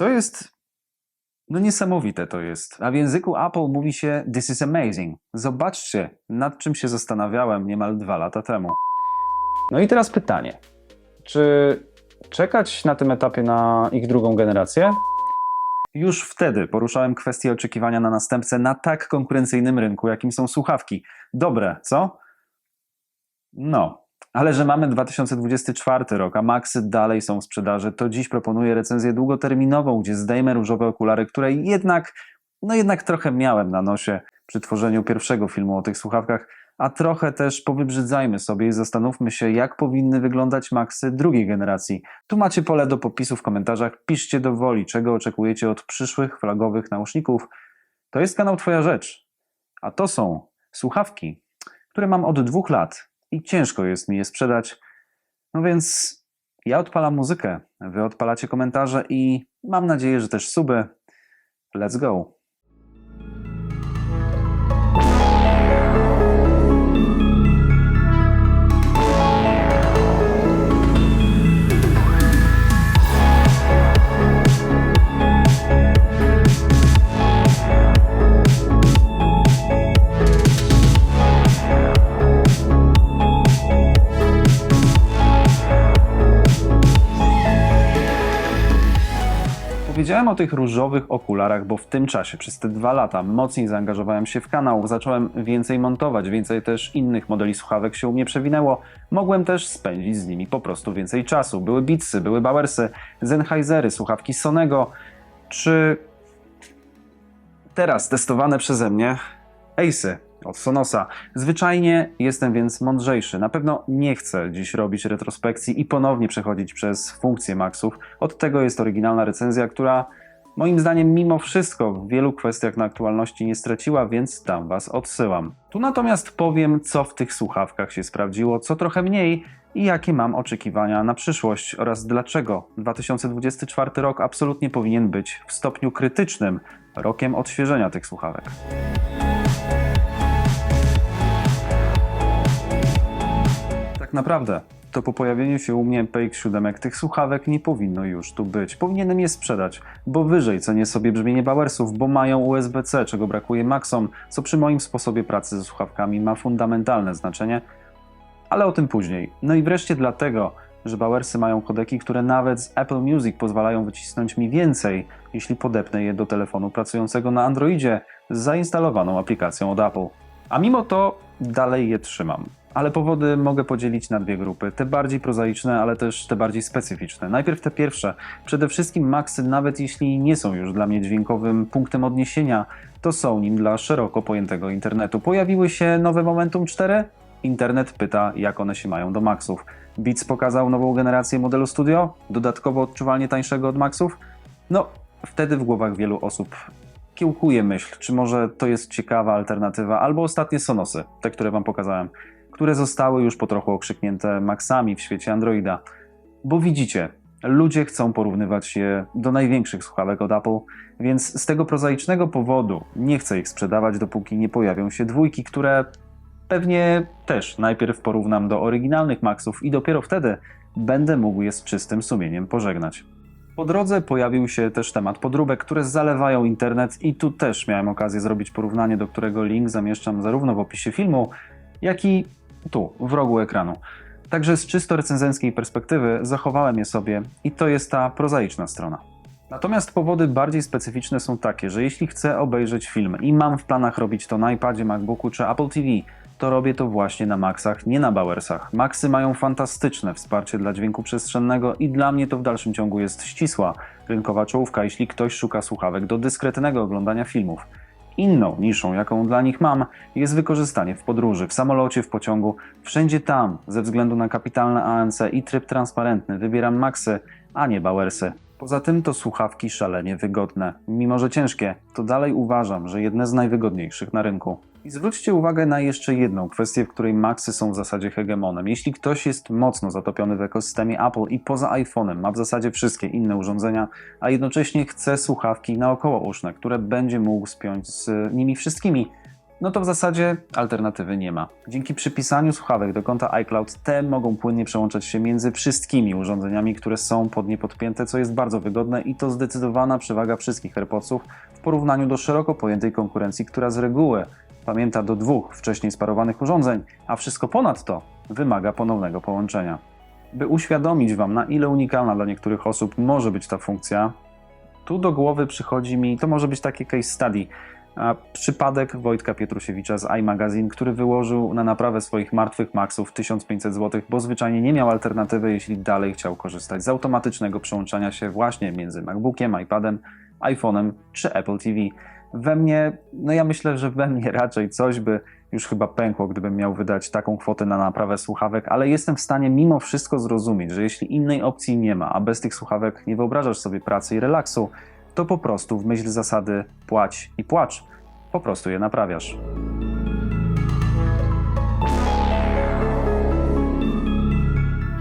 To jest. No niesamowite to jest. A w języku Apple mówi się This is amazing. Zobaczcie, nad czym się zastanawiałem niemal dwa lata temu. No i teraz pytanie. Czy czekać na tym etapie na ich drugą generację? Już wtedy poruszałem kwestię oczekiwania na następcę na tak konkurencyjnym rynku, jakim są słuchawki. Dobre, co? No, ale że mamy 2024 rok, a Maxy dalej są w sprzedaży, to dziś proponuję recenzję długoterminową, gdzie zdejmę różowe okulary, które jednak, no jednak trochę miałem na nosie przy tworzeniu pierwszego filmu o tych słuchawkach, a trochę też powybrzydzajmy sobie i zastanówmy się, jak powinny wyglądać Maxy drugiej generacji. Tu macie pole do popisu w komentarzach, piszcie do woli, czego oczekujecie od przyszłych flagowych nauszników. To jest kanał Twoja Rzecz, a to są słuchawki, które mam od dwóch lat i ciężko jest mi je sprzedać. No więc ja odpalam muzykę, wy odpalacie komentarze i mam nadzieję, że też suby. Let's go! Powiedziałem o tych różowych okularach, bo w tym czasie, przez te dwa lata, mocniej zaangażowałem się w kanał, zacząłem więcej montować, więcej też innych modeli słuchawek się u mnie przewinęło. Mogłem też spędzić z nimi po prostu więcej czasu. Były Beatsy, były Bowersy, Sennheisery, słuchawki Sonego, czy teraz testowane przeze mnie Ace'y od Sonosa. Zwyczajnie jestem więc mądrzejszy. Na pewno nie chcę dziś robić retrospekcji i ponownie przechodzić przez funkcje Maxów. Od tego jest oryginalna recenzja, która moim zdaniem mimo wszystko w wielu kwestiach na aktualności nie straciła, więc tam Was odsyłam. Tu natomiast powiem, co w tych słuchawkach się sprawdziło, co trochę mniej i jakie mam oczekiwania na przyszłość oraz dlaczego 2024 rok absolutnie powinien być w stopniu krytycznym rokiem odświeżenia tych słuchawek. Tak naprawdę, to po pojawieniu się u mnie PX7 tych słuchawek nie powinno już tu być. Powinienem je sprzedać, bo wyżej cenię sobie brzmienie Bowersów, bo mają USB-C, czego brakuje Maxom, co przy moim sposobie pracy ze słuchawkami ma fundamentalne znaczenie, ale o tym później. No i wreszcie dlatego, że Bowersy mają kodeki, które nawet z Apple Music pozwalają wycisnąć mi więcej, jeśli podepnę je do telefonu pracującego na Androidzie z zainstalowaną aplikacją od Apple. A mimo to dalej je trzymam. Ale powody mogę podzielić na dwie grupy. Te bardziej prozaiczne, ale też te bardziej specyficzne. Najpierw te pierwsze. Przede wszystkim Maxy, nawet jeśli nie są już dla mnie dźwiękowym punktem odniesienia, to są nim dla szeroko pojętego internetu. Pojawiły się nowe Momentum 4? Internet pyta, jak one się mają do Maxów. Beats pokazał nową generację modelu Studio, dodatkowo odczuwalnie tańszego od Maxów. No, wtedy w głowach wielu osób kiełkuje myśl, czy może to jest ciekawa alternatywa, albo ostatnie Sonosy, te, które Wam pokazałem które zostały już po trochu okrzyknięte Maxami w świecie Androida. Bo widzicie, ludzie chcą porównywać je do największych słuchawek od Apple, więc z tego prozaicznego powodu nie chcę ich sprzedawać, dopóki nie pojawią się dwójki, które pewnie też najpierw porównam do oryginalnych Maxów i dopiero wtedy będę mógł je z czystym sumieniem pożegnać. Po drodze pojawił się też temat podróbek, które zalewają internet i tu też miałem okazję zrobić porównanie, do którego link zamieszczam zarówno w opisie filmu, jak i tu, w rogu ekranu. Także z czysto recenzenckiej perspektywy zachowałem je sobie i to jest ta prozaiczna strona. Natomiast powody bardziej specyficzne są takie, że jeśli chcę obejrzeć film i mam w planach robić to na iPadzie, MacBooku czy Apple TV, to robię to właśnie na Maxach, nie na Bowersach. Maxy mają fantastyczne wsparcie dla dźwięku przestrzennego i dla mnie to w dalszym ciągu jest ścisła, rynkowa czołówka, jeśli ktoś szuka słuchawek do dyskretnego oglądania filmów. Inną niszą, jaką dla nich mam, jest wykorzystanie w podróży, w samolocie, w pociągu, wszędzie tam, ze względu na kapitalne ANC i tryb transparentny, wybieram Maxy, a nie Bowersy. Poza tym to słuchawki szalenie wygodne. Mimo, że ciężkie, to dalej uważam, że jedne z najwygodniejszych na rynku. I zwróćcie uwagę na jeszcze jedną kwestię, w której Maxy są w zasadzie hegemonem. Jeśli ktoś jest mocno zatopiony w ekosystemie Apple i poza iPhone'em ma w zasadzie wszystkie inne urządzenia, a jednocześnie chce słuchawki naokoołuszne, które będzie mógł spiąć z nimi wszystkimi, no to w zasadzie alternatywy nie ma. Dzięki przypisaniu słuchawek do konta iCloud te mogą płynnie przełączać się między wszystkimi urządzeniami, które są pod nie podpięte, co jest bardzo wygodne i to zdecydowana przewaga wszystkich AirPodsów w porównaniu do szeroko pojętej konkurencji, która z reguły pamięta do dwóch wcześniej sparowanych urządzeń, a wszystko ponad to wymaga ponownego połączenia. By uświadomić Wam, na ile unikalna dla niektórych osób może być ta funkcja, tu do głowy przychodzi mi, to może być takie case study, przypadek Wojtka Pietrusiewicza z iMagazine, który wyłożył na naprawę swoich martwych Maxów 1500 zł, bo zwyczajnie nie miał alternatywy, jeśli dalej chciał korzystać z automatycznego przełączania się właśnie między MacBookiem, iPadem, iPhone'em czy Apple TV. We mnie, no ja myślę, że we mnie raczej coś by już chyba pękło, gdybym miał wydać taką kwotę na naprawę słuchawek, ale jestem w stanie mimo wszystko zrozumieć, że jeśli innej opcji nie ma, a bez tych słuchawek nie wyobrażasz sobie pracy i relaksu, to po prostu w myśl zasady płać i płacz, po prostu je naprawiasz.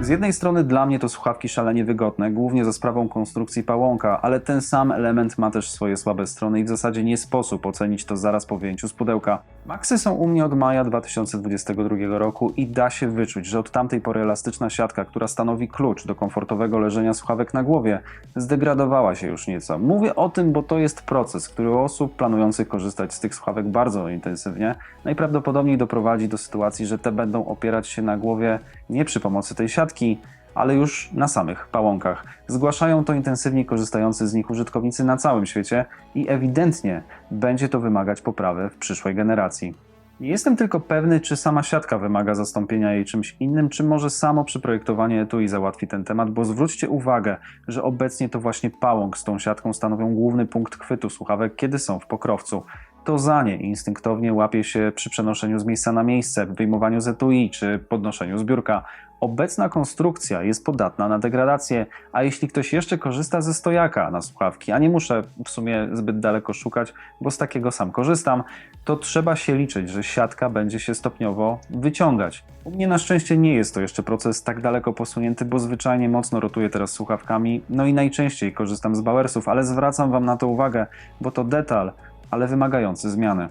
Z jednej strony dla mnie to słuchawki szalenie wygodne, głównie za sprawą konstrukcji pałąka, ale ten sam element ma też swoje słabe strony i w zasadzie nie sposób ocenić to zaraz po wyjęciu z pudełka. Maxy są u mnie od maja 2022 roku i da się wyczuć, że od tamtej pory elastyczna siatka, która stanowi klucz do komfortowego leżenia słuchawek na głowie, zdegradowała się już nieco. Mówię o tym, bo to jest proces, który u osób planujących korzystać z tych słuchawek bardzo intensywnie najprawdopodobniej doprowadzi do sytuacji, że te będą opierać się na głowie nie przy pomocy tej siatki, ale już na samych pałąkach. Zgłaszają to intensywnie korzystający z nich użytkownicy na całym świecie i ewidentnie będzie to wymagać poprawy w przyszłej generacji. Nie jestem tylko pewny, czy sama siatka wymaga zastąpienia jej czymś innym, czy może samo przyprojektowanie etui załatwi ten temat, bo zwróćcie uwagę, że obecnie to właśnie pałąk z tą siatką stanowią główny punkt chwytu słuchawek, kiedy są w pokrowcu. To za nie instynktownie łapie się przy przenoszeniu z miejsca na miejsce, wyjmowaniu z czy podnoszeniu z biurka. Obecna konstrukcja jest podatna na degradację, a jeśli ktoś jeszcze korzysta ze stojaka na słuchawki, a nie muszę w sumie zbyt daleko szukać, bo z takiego sam korzystam, to trzeba się liczyć, że siatka będzie się stopniowo wyciągać. U mnie na szczęście nie jest to jeszcze proces tak daleko posunięty, bo zwyczajnie mocno rotuję teraz słuchawkami, no i najczęściej korzystam z Bowersów, ale zwracam Wam na to uwagę, bo to detal, ale wymagający zmiany.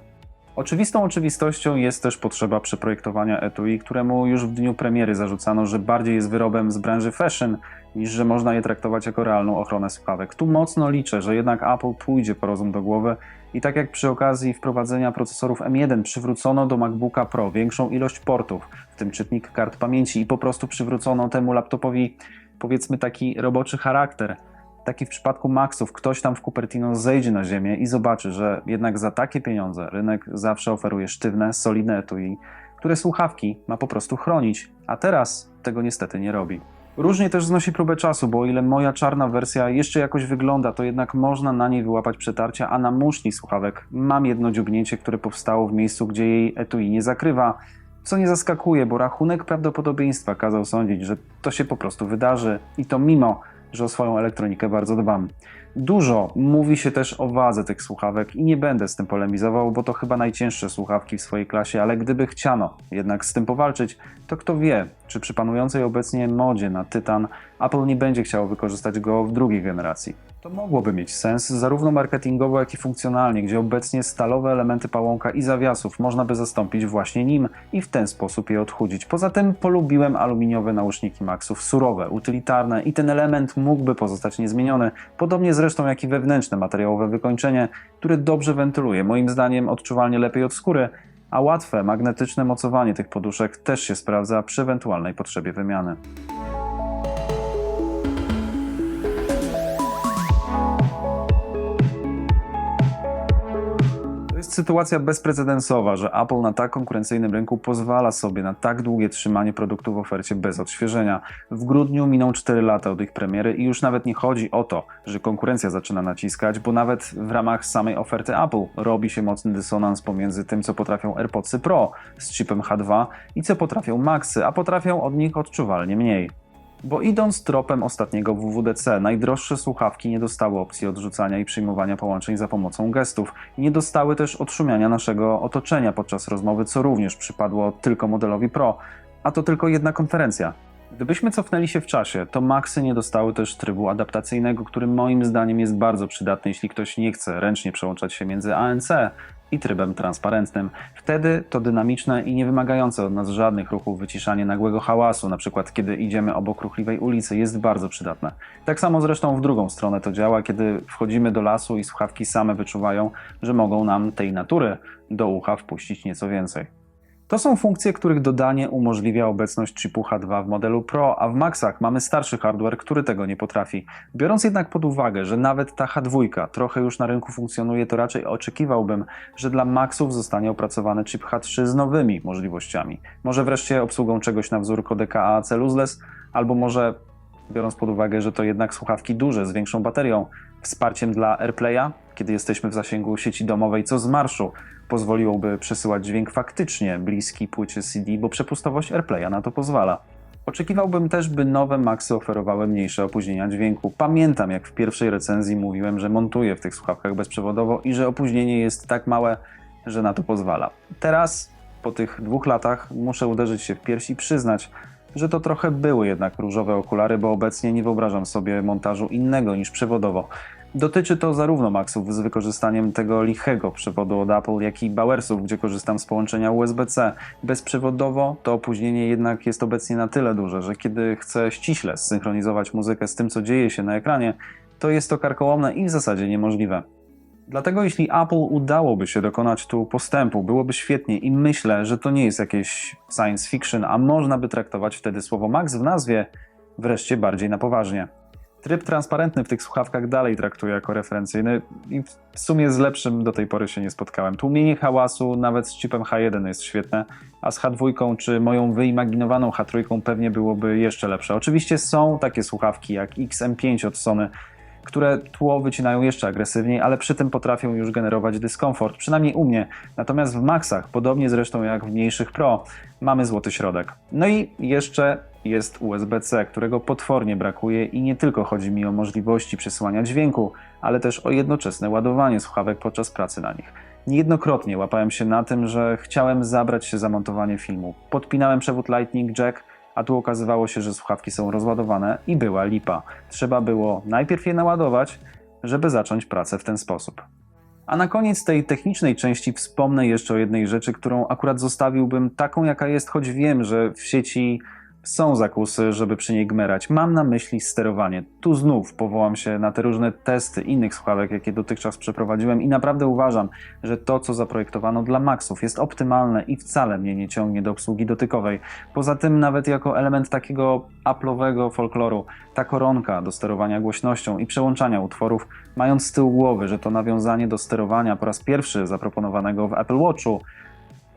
Oczywistą oczywistością jest też potrzeba przeprojektowania etui, któremu już w dniu premiery zarzucano, że bardziej jest wyrobem z branży fashion, niż że można je traktować jako realną ochronę słuchawek. Tu mocno liczę, że jednak Apple pójdzie po rozum do głowy i tak jak przy okazji wprowadzenia procesorów M1 przywrócono do MacBooka Pro większą ilość portów, w tym czytnik kart pamięci i po prostu przywrócono temu laptopowi powiedzmy taki roboczy charakter, taki w przypadku Maxów, ktoś tam w Cupertino zejdzie na ziemię i zobaczy, że jednak za takie pieniądze rynek zawsze oferuje sztywne, solidne etui, które słuchawki ma po prostu chronić, a teraz tego niestety nie robi. Różnie też znosi próbę czasu, bo o ile moja czarna wersja jeszcze jakoś wygląda, to jednak można na niej wyłapać przetarcia, a na muszli słuchawek mam jedno dziubnięcie, które powstało w miejscu, gdzie jej etui nie zakrywa, co nie zaskakuje, bo rachunek prawdopodobieństwa kazał sądzić, że to się po prostu wydarzy i to mimo, że o swoją elektronikę bardzo dbam. Dużo mówi się też o wadze tych słuchawek i nie będę z tym polemizował, bo to chyba najcięższe słuchawki w swojej klasie, ale gdyby chciano jednak z tym powalczyć, to kto wie, czy przy panującej obecnie modzie na tytan Apple nie będzie chciało wykorzystać go w drugiej generacji. To mogłoby mieć sens zarówno marketingowo, jak i funkcjonalnie, gdzie obecnie stalowe elementy pałąka i zawiasów można by zastąpić właśnie nim i w ten sposób je odchudzić. Poza tym polubiłem aluminiowe nauszniki Maxów, surowe, utylitarne i ten element mógłby pozostać niezmieniony, podobnie zresztą jak i wewnętrzne materiałowe wykończenie, które dobrze wentyluje, moim zdaniem odczuwalnie lepiej od skóry, a łatwe magnetyczne mocowanie tych poduszek też się sprawdza przy ewentualnej potrzebie wymiany. Jest sytuacja bezprecedensowa, że Apple na tak konkurencyjnym rynku pozwala sobie na tak długie trzymanie produktu w ofercie bez odświeżenia. W grudniu miną 4 lata od ich premiery i już nawet nie chodzi o to, że konkurencja zaczyna naciskać, bo nawet w ramach samej oferty Apple robi się mocny dysonans pomiędzy tym, co potrafią AirPodsy Pro z chipem H2 i co potrafią Maxy, a potrafią od nich odczuwalnie mniej. Bo idąc tropem ostatniego WWDC, najdroższe słuchawki nie dostały opcji odrzucania i przyjmowania połączeń za pomocą gestów. Nie dostały też odszumiania naszego otoczenia podczas rozmowy, co również przypadło tylko modelowi Pro, a to tylko jedna konferencja. Gdybyśmy cofnęli się w czasie, to Maxy nie dostały też trybu adaptacyjnego, który moim zdaniem jest bardzo przydatny, jeśli ktoś nie chce ręcznie przełączać się między ANC i trybem transparentnym. Wtedy to dynamiczne i niewymagające od nas żadnych ruchów wyciszanie nagłego hałasu, na przykład kiedy idziemy obok ruchliwej ulicy, jest bardzo przydatne. Tak samo zresztą w drugą stronę to działa, kiedy wchodzimy do lasu i słuchawki same wyczuwają, że mogą nam tej natury do ucha wpuścić nieco więcej. To są funkcje, których dodanie umożliwia obecność chipu H2 w modelu Pro, a w Maxach mamy starszy hardware, który tego nie potrafi. Biorąc jednak pod uwagę, że nawet ta H2 trochę już na rynku funkcjonuje, to raczej oczekiwałbym, że dla Maxów zostanie opracowany chip H3 z nowymi możliwościami. Może wreszcie obsługą czegoś na wzór kodeka AAC lossless, albo może biorąc pod uwagę, że to jednak słuchawki duże z większą baterią, wsparciem dla AirPlaya, kiedy jesteśmy w zasięgu sieci domowej, co z marszu pozwoliłoby przesyłać dźwięk faktycznie bliski płycie CD, bo przepustowość AirPlaya na to pozwala. Oczekiwałbym też, by nowe Maxy oferowały mniejsze opóźnienia dźwięku. Pamiętam, jak w pierwszej recenzji mówiłem, że montuję w tych słuchawkach bezprzewodowo i że opóźnienie jest tak małe, że na to pozwala. Teraz, po tych dwóch latach, muszę uderzyć się w pierś i przyznać, że to trochę były jednak różowe okulary, bo obecnie nie wyobrażam sobie montażu innego niż przewodowo. Dotyczy to zarówno Maxów z wykorzystaniem tego lichego przewodu od Apple, jak i Bowersów, gdzie korzystam z połączenia USB-C. Bezprzewodowo to opóźnienie jednak jest obecnie na tyle duże, że kiedy chcę ściśle zsynchronizować muzykę z tym, co dzieje się na ekranie, to jest to karkołomne i w zasadzie niemożliwe. Dlatego jeśli Apple udałoby się dokonać tu postępu, byłoby świetnie i myślę, że to nie jest jakieś science fiction, a można by traktować wtedy słowo Max w nazwie wreszcie bardziej na poważnie. Tryb transparentny w tych słuchawkach dalej traktuję jako referencyjny i w sumie z lepszym do tej pory się nie spotkałem. Tłumienie hałasu nawet z chipem H1 jest świetne, a z H2 czy moją wyimaginowaną H3 pewnie byłoby jeszcze lepsze. Oczywiście są takie słuchawki jak XM5 od Sony, które tło wycinają jeszcze agresywniej, ale przy tym potrafią już generować dyskomfort, przynajmniej u mnie. Natomiast w Maxach, podobnie zresztą jak w mniejszych Pro, mamy złoty środek. No i jeszcze jest USB-C, którego potwornie brakuje i nie tylko chodzi mi o możliwości przesyłania dźwięku, ale też o jednoczesne ładowanie słuchawek podczas pracy na nich. Niejednokrotnie łapałem się na tym, że chciałem zabrać się za montowanie filmu. Podpinałem przewód Lightning Jack, a tu okazywało się, że słuchawki są rozładowane i była lipa. Trzeba było najpierw je naładować, żeby zacząć pracę w ten sposób. A na koniec tej technicznej części wspomnę jeszcze o jednej rzeczy, którą akurat zostawiłbym taką, jaka jest, choć wiem, że w sieci są zakusy, żeby przy niej gmerać. Mam na myśli sterowanie. Tu znów powołam się na te różne testy innych słuchawek, jakie dotychczas przeprowadziłem i naprawdę uważam, że to, co zaprojektowano dla Maxów jest optymalne i wcale mnie nie ciągnie do obsługi dotykowej. Poza tym nawet jako element takiego Apple'owego folkloru, ta koronka do sterowania głośnością i przełączania utworów, mając z tyłu głowy, że to nawiązanie do sterowania po raz pierwszy zaproponowanego w Apple Watchu,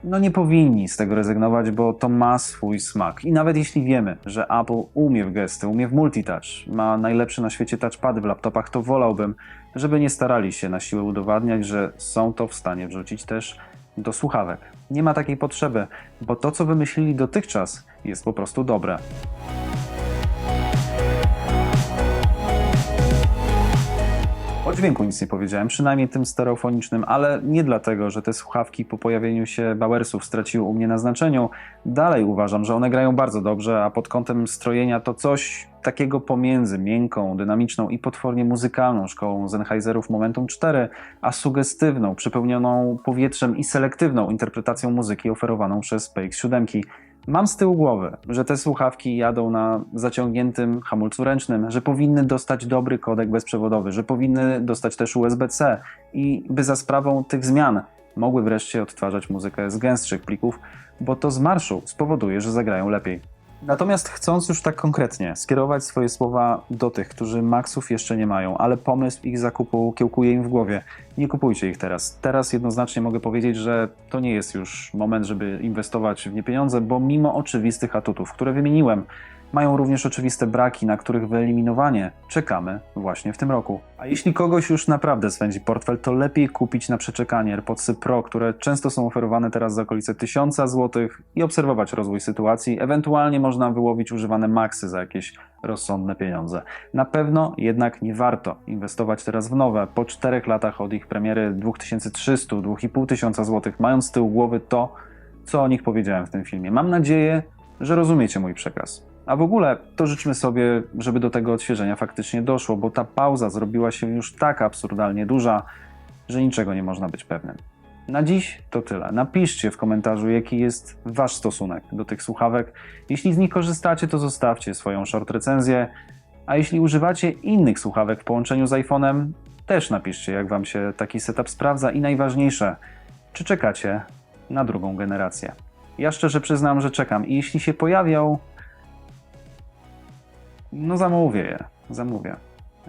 no nie powinni z tego rezygnować, bo to ma swój smak. I nawet jeśli wiemy, że Apple umie w gesty, umie w multitouch, ma najlepsze na świecie touchpady w laptopach, to wolałbym, żeby nie starali się na siłę udowadniać, że są to w stanie wrzucić też do słuchawek. Nie ma takiej potrzeby, bo to, co wymyślili dotychczas, jest po prostu dobre. O dźwięku nic nie powiedziałem, przynajmniej tym stereofonicznym, ale nie dlatego, że te słuchawki po pojawieniu się Bowersów straciły u mnie na znaczeniu. Dalej uważam, że one grają bardzo dobrze, a pod kątem strojenia to coś takiego pomiędzy miękką, dynamiczną i potwornie muzykalną szkołą Sennheiserów Momentum 4, a sugestywną, przepełnioną powietrzem i selektywną interpretacją muzyki oferowaną przez PX7. Mam z tyłu głowy, że te słuchawki jadą na zaciągniętym hamulcu ręcznym, że powinny dostać dobry kodek bezprzewodowy, że powinny dostać też USB-C i by za sprawą tych zmian mogły wreszcie odtwarzać muzykę z gęstszych plików, bo to z marszu spowoduje, że zagrają lepiej. Natomiast chcąc już tak konkretnie skierować swoje słowa do tych, którzy maksów jeszcze nie mają, ale pomysł ich zakupu kiełkuje im w głowie, nie kupujcie ich teraz. Teraz jednoznacznie mogę powiedzieć, że to nie jest już moment, żeby inwestować w nie pieniądze, bo mimo oczywistych atutów, które wymieniłem, mają również oczywiste braki, na których wyeliminowanie czekamy właśnie w tym roku. A jeśli kogoś już naprawdę swędzi portfel, to lepiej kupić na przeczekanie AirPodsy Pro, które często są oferowane teraz za okolice 1000 zł i obserwować rozwój sytuacji. Ewentualnie można wyłowić używane Maxy za jakieś rozsądne pieniądze. Na pewno jednak nie warto inwestować teraz w nowe. Po 4 latach od ich premiery 2300, 2500 zł, mając z tyłu głowy to, co o nich powiedziałem w tym filmie. Mam nadzieję, że rozumiecie mój przekaz. A w ogóle to życzmy sobie, żeby do tego odświeżenia faktycznie doszło, bo ta pauza zrobiła się już tak absurdalnie duża, że niczego nie można być pewnym. Na dziś to tyle. Napiszcie w komentarzu, jaki jest Wasz stosunek do tych słuchawek. Jeśli z nich korzystacie, to zostawcie swoją short recenzję. A jeśli używacie innych słuchawek w połączeniu z iPhone'em, też napiszcie, jak Wam się taki setup sprawdza i najważniejsze, czy czekacie na drugą generację. Ja szczerze przyznam, że czekam i jeśli się pojawią, no zamówię je, zamówię.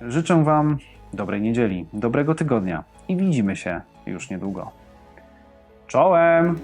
Życzę Wam dobrej niedzieli, dobrego tygodnia i widzimy się już niedługo. Czołem!